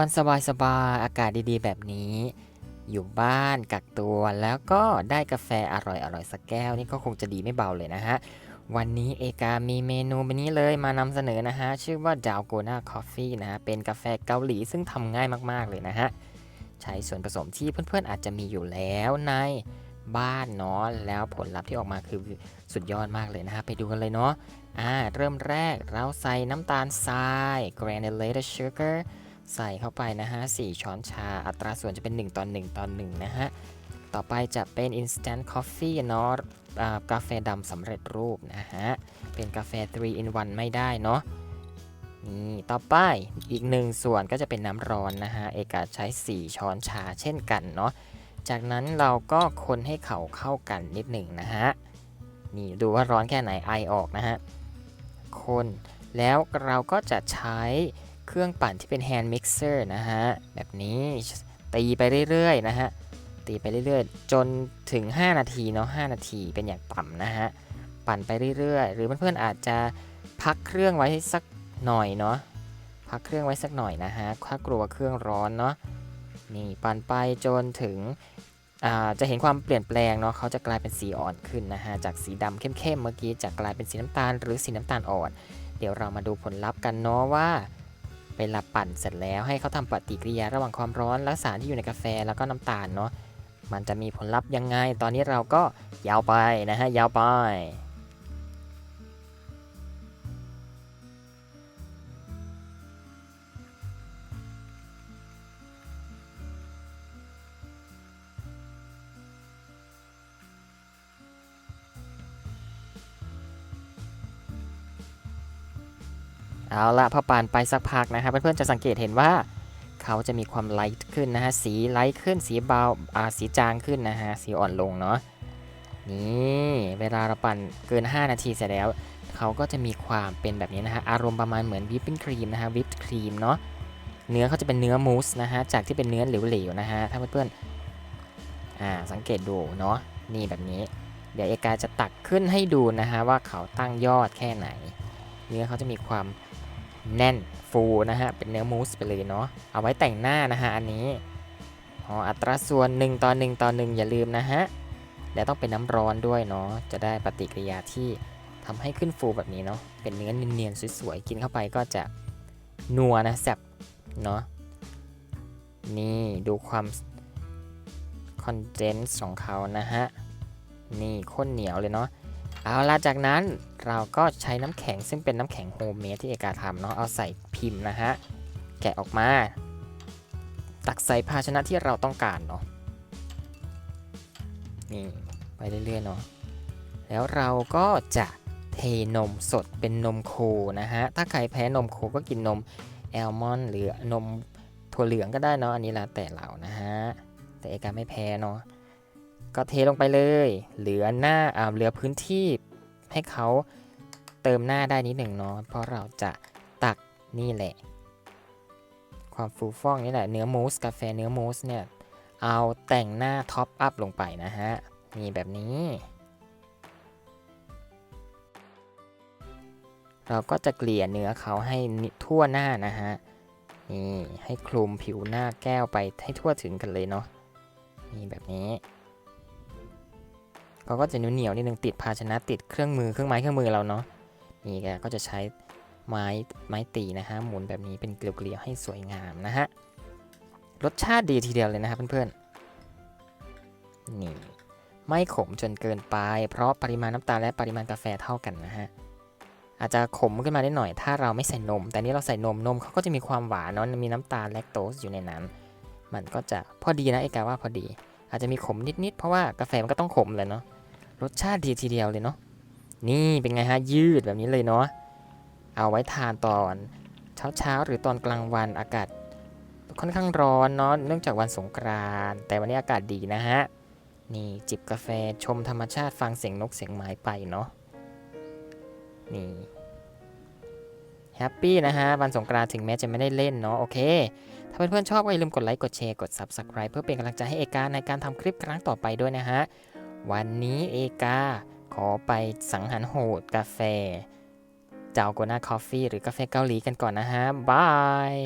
วันสบายๆอากาศดีๆ แบบนี้ อยู่บ้านกักตัวแล้วก็ได้กาแฟอร่อยๆสักแก้วนี่ก็คงจะดีไม่เบาเลยนะฮะ วันนี้เอกามีเมนูแบบนี้เลยมานำเสนอนะฮะ ชื่อว่าดาวโกนาคอฟฟี่นะฮะ เป็นกาแฟเกาหลีซึ่งทำง่ายมากๆเลยนะฮะ ใช้ส่วนผสมที่เพื่อนๆอาจจะมีอยู่แล้วในบ้านเนาะแล้วผลลัพธ์ที่ออกมาคือสุดยอดมากเลยนะฮะ ไปดูกันเลยเนาะอ่าเริ่มแรกเราใส่น้ำตาลทราย granulated sugar ใส่เข้าไปนะฮะ4ช้อนชา อัตราส่วนจะเป็น 1ต่อ1ต่อ1นะฮะ ต่อไปจะเป็น instant coffee เนาะกาแฟดำสำเร็จรูปนะฮะ เป็นกาแฟ 3 in 1 ไม่ได้เนาะนี่ต่อไปอีกหนึ่งส่วนก็จะเป็นน้ำร้อนนะฮะ เอกาใช้ 4 ช้อนชาเช่นกันเนาะ จากนั้นเราก็คนให้เขาเข้ากันนิดหนึ่งนะฮะ นี่ดูว่าร้อนแค่ไหนไอออกนะฮะ คนแล้วเราก็จะใช้ เครื่องปั่นที่เป็น hand mixer นะฮะ แบบนี้ตีไปเรื่อยๆนะฮะ ตีไปเรื่อยๆ จนถึง 5 นาทีเนาะ5นาทีเป็นอย่างต่ำนะฮะ ปั่นไปเรื่อยๆ หรือเพื่อนๆอาจจะพักเครื่องไว้สักหน่อยเนาะ พักเครื่องไว้สักหน่อยนะฮะถ้ากลัวเครื่องร้อนเนาะ นี่ปั่นไปจนถึงจะเห็นความเปลี่ยนแปลงเนาะเขาจะกลายเป็นสีอ่อนขึ้นนะฮะ จากสีดำเข้มๆเมื่อกี้จะกลายเป็นสีน้ำตาลหรือสีน้ำตาลอ่อน เดี๋ยวเรามาดูผลลัพธ์กันเนาะว่า เวลาปั่นเสร็จแล้วให้เขาทำปฏิกิริยาระหว่างความร้อนและสารที่อยู่ในกาแฟแล้วก็น้ำตาลเนาะมันจะมีผลลัพธ์ยังไง ตอนนี้เราก็ยาวไปนะฮะยาวไป เอาละพอปั่นไปสักพักนะครับเพื่อนๆจะสังเกตเห็นว่าเขาจะมีความไลท์ขึ้นนะฮะสีไลท์ขึ้นสีเบาอ่าสีจางขึ้นนะฮะสีอ่อนลงเนาะนี่เวลาเราปั่นเกิน 5 นาทีเสร็จแล้ว เขาก็จะมีความเป็นแบบนี้นะฮะอารมณ์ประมาณเหมือนวิปปิ้งครีมนะฮะวิปครีมเนาะเนื้อเขาจะเป็นเนื้อมูสนะฮะจากที่เป็นเนื้อเหลวๆนะฮะถ้าเพื่อนๆอ่าสังเกตดูเนาะนี่แบบนี้ เดี๋ยวเอกาจะตักขึ้นให้ดูนะฮะว่าเขาตั้งยอดแค่ไหน เนื้อเขาจะมีความ แน่นฟูนะฮะ เป็นเนื้อมูสไปเลยเนาะ เอาไว้แต่งหน้านะฮะอันนี้อ๋ออัตราส่วน 1 ต่อ 1 ต่อ 1 อย่าลืมนะฮะ แล้วต้องเป็นน้ำร้อนด้วยเนาะ จะได้ปฏิกิริยาที่ทำให้ขึ้นฟูแบบนี้เนาะ เป็นเนื้อเนียนๆสวยๆ กินเข้าไปก็จะนัวนะแซ่บเนาะ นี่ดูความคอนเดนซ์ของเขานะฮะ นี่ข้นเหนียวเลยเนาะ เอาละจากนั้นเราก็ใช้น้ำแข็งซึ่งเป็นน้ำแข็งโฮมเมดที่เอกาทำเนาะเอาใส่พิมพ์นะฮะ แกะออกมา ตักใส่ภาชนะที่เราต้องการเนาะนี่ไปเรื่อยๆเนาะแล้วเราก็จะเทนมสดเป็นนมโคนะฮะ ถ้าใครแพ้นมโคก็กินนมแอลมอนหรือนมถั่วเหลืองก็ได้เนาะอันนี้แล้วแต่เรานะฮะ แต่เอกาไม่แพ้เนาะ ก็เทลงไปเลย เหลือหน้าอ่าเหลือพื้นที่ให้เขาเติมหน้าได้นิดหนึ่งเนาะเพราะเราจะตักนี่แหละ ความฟูฟ่องนี่แหละเนื้อมูสกาแฟเนื้อมูสเนี่ยเอาแต่งหน้าท็อปอัพลงไปนะฮะนี่แบบนี้ เราก็จะเกลี่ยเนื้อเขาให้ทั่วหน้านะฮะนี่ให้คลุมผิวหน้าแก้วไปให้ทั่วถึงกันเลยเนาะนี่แบบนี้ เขาก็จะเหนียวๆนิดนึงติดภาชนะติดเครื่องมือเครื่องไม้เครื่องมือเราเนาะนี่แกก็จะใช้ไม้ไม้ตีนะฮะหมุนแบบนี้เป็นเกลียวๆให้สวยงามนะฮะรสชาติดีทีเดียวเลยนะครับเพื่อนๆนี่ไม่ขมจนเกินไป เพราะปริมาณน้ำตาลและปริมาณกาแฟเท่ากันนะฮะอาจจะขมขึ้นมาได้หน่อย ถ้าเราไม่ใส่นม แต่นี่เราใส่นมนมเขาก็จะมีความหวานเนาะมีน้ำตาลแลคโตสอยู่ในนั้น มันก็จะพอดีนะเอกาว่าพอดี อาจจะมีขมนิดๆเพราะว่ากาแฟมันก็ต้องขมเลยเนาะ รสชาติดีทีเดียวเลยเนาะนี่เป็นไงฮะยืดแบบนี้เลยเนาะเอาไว้ทานตอนเช้าเช้าๆหรือตอนกลางวันอากาศค่อนข้างร้อนเนาะเนื่องจากวันสงกรานต์แต่วันนี้อากาศดีนะฮะนี่จิบกาแฟชมธรรมชาติฟังเสียงนกเสียงไม้ไปเนาะนี่แฮปปี้นะฮะวันสงกรานต์ถึงแม้จะไม่ได้เล่นเนาะโอเค ถ้าเพื่อนๆชอบก็อย่าลืมกดไลค์กดแชร์กด Subscribe เพื่อเป็นกำลังใจให้เอกาในการทำคลิปครั้งต่อไปด้วยนะฮะ วันนี้เอกา ขอไปสังหารโหดกาแฟ เจ้าโกนาคอฟฟี่หรือกาแฟเกาหลีกันก่อนนะฮะ บาย